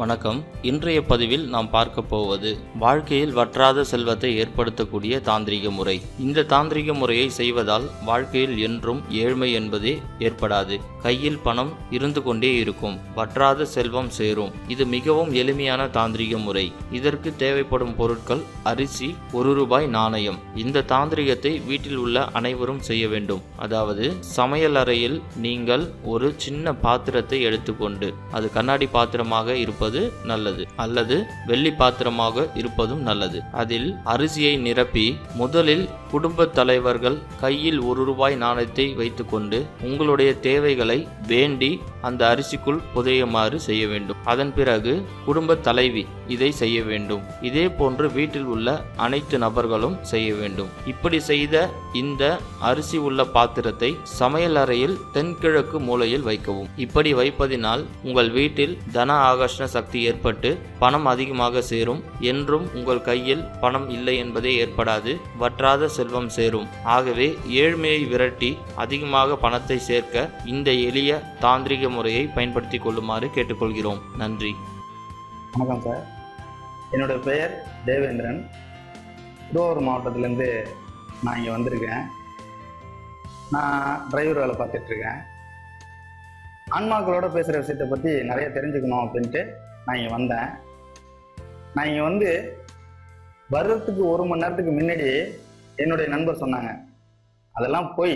வணக்கம். இன்றைய பதிவில் நாம் பார்க்க போவது வாழ்க்கையில் வற்றாத செல்வத்தை ஏற்படுத்தக்கூடிய தாந்திரிக முறை. இந்த தாந்திரிக முறையை செய்வதால் வாழ்க்கையில் என்றும் ஏழ்மை என்பதே ஏற்படாது. கையில் பணம் இருந்து கொண்டே இருக்கும். வற்றாத செல்வம் சேரும். இது மிகவும் எளிமையான தாந்திரிக முறை. இதற்கு தேவைப்படும் பொருட்கள் அரிசி ஒரு ரூபாய் நாணயம். இந்த தாந்திரிகத்தை வீட்டில் உள்ள அனைவரும் செய்ய வேண்டும். அதாவது சமையல் அறையில் நீங்கள் ஒரு சின்ன பாத்திரத்தை எடுத்துக்கொண்டு அது கண்ணாடி பாத்திரமாக இருப்பது நல்லது அல்லது வெள்ளி பாத்திரமாக இருப்பதும் நல்லது. அதில் அரிசியை நிரப்பி முதலில் குடும்ப தலைவர்கள் கையில் ஒரு ரூபாய் நாணயத்தை வைத்துக்கொண்டு உங்களுடைய தேவைகளை வேண்டி அந்த அரிசிக்குள் புதையுமாறு செய்ய வேண்டும். அதன் பிறகு குடும்ப தலைவி இதை செய்ய வேண்டும். இதே போன்று வீட்டில் உள்ள அனைத்து நபர்களும் செய்ய வேண்டும். இப்படி செய்த இந்த அரிசி உள்ள பாத்திரத்தை சமையல் அறையில் தென்கிழக்கு மூலையில் வைக்கவும். இப்படி வைப்பதினால் உங்கள் வீட்டில் தன ஆகர்ஷண சக்தி ஏற்பட்டு பணம் அதிகமாக சேரும். என்றும் உங்கள் கையில் பணம் இல்லை என்பதே ஏற்படாது. வற்றாத செல்வம் சேரும். ஆகவே ஏழ்மையை விரட்டி அதிகமாக பணத்தை சேர்க்க இந்த எளிய தாந்திரிக முறையை பயன்படுத்திக் கொள்ளுமாறு கேட்டுக்கொள்கிறோம். நன்றி. வணக்கம் சார். என்னோட பெயர் தேவேந்திரன். திருவாரூர் மாவட்டத்திலேருந்து நான் இங்கே வந்திருக்கேன். நான் டிரைவர் வேலை பார்த்துட்ருக்கேன் ஆன்மாக்களோட பேசுகிற விஷயத்தை பற்றி நிறைய தெரிஞ்சுக்கணும் அப்படின்ட்டு நான் இங்கே வந்தேன். நான் இங்கே வந்து வர்றதுக்கு ஒரு மணி நேரத்துக்கு முன்னாடி என்னுடைய நண்பர் சொன்னாங்க. அதெல்லாம் போய்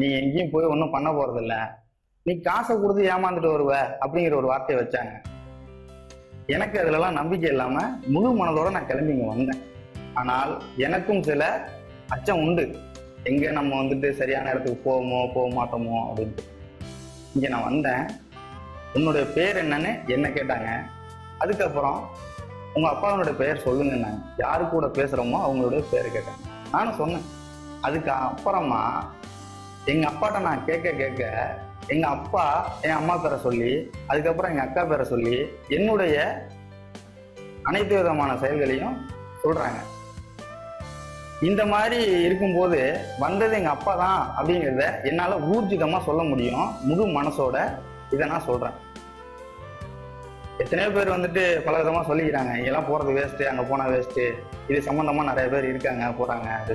நீ எங்கேயும் போய் ஒன்றும் பண்ண போகிறதில்ல நீ காசை கொடுத்து ஏமாந்துட்டு வருவ அப்படிங்கிற ஒரு வார்த்தையை வச்சாங்க. எனக்கு அதுலலாம் நம்பிக்கை இல்லாமல் முழு மனதோட நான் கிளம்பி இங்கே வந்தேன். ஆனால் எனக்கும் சில அச்சம் உண்டு. எங்கே நம்ம வந்துட்டு சரியான இடத்துக்கு போவோமோ போக மாட்டோமோ அப்படின்ட்டு. இங்கே நான் வந்தேன். உன்னுடைய பேர் என்னன்னு என்ன கேட்டாங்க. அதுக்கப்புறம் உங்கள் அப்பாவனுடைய பெயர் சொல்லுங்கன்னாங்க யாரு கூட பேசுகிறோமோ அவங்களுடைய பேர் கேட்டாங்க நானும் சொன்னேன். அதுக்கு அப்புறமா எங்கள் அப்பாட்ட நான் கேட்க கேட்க எங்கள் அப்பா என் அம்மா பேரை சொல்லி அதுக்கப்புறம் எங்கள் அக்கா பேரை சொல்லி என்னுடைய அனைத்து விதமான செயல்களையும் சொல்கிறாங்க இந்த மாதிரி இருக்கும்போது வந்தது எங்க அப்பா தான் அப்படிங்கிறத என்னால ஊர்ஜிதமா சொல்ல முடியும். முழு மனசோட இதை நான் சொல்றேன். எத்தனையோ பேர் வந்துட்டு பல விதமா சொல்லிக்கிறாங்க. இங்கெல்லாம் போறது வேஸ்ட்டு அங்க போனா வேஸ்ட்டு இது சம்பந்தமா நிறைய பேர் இருக்காங்க போறாங்க. அது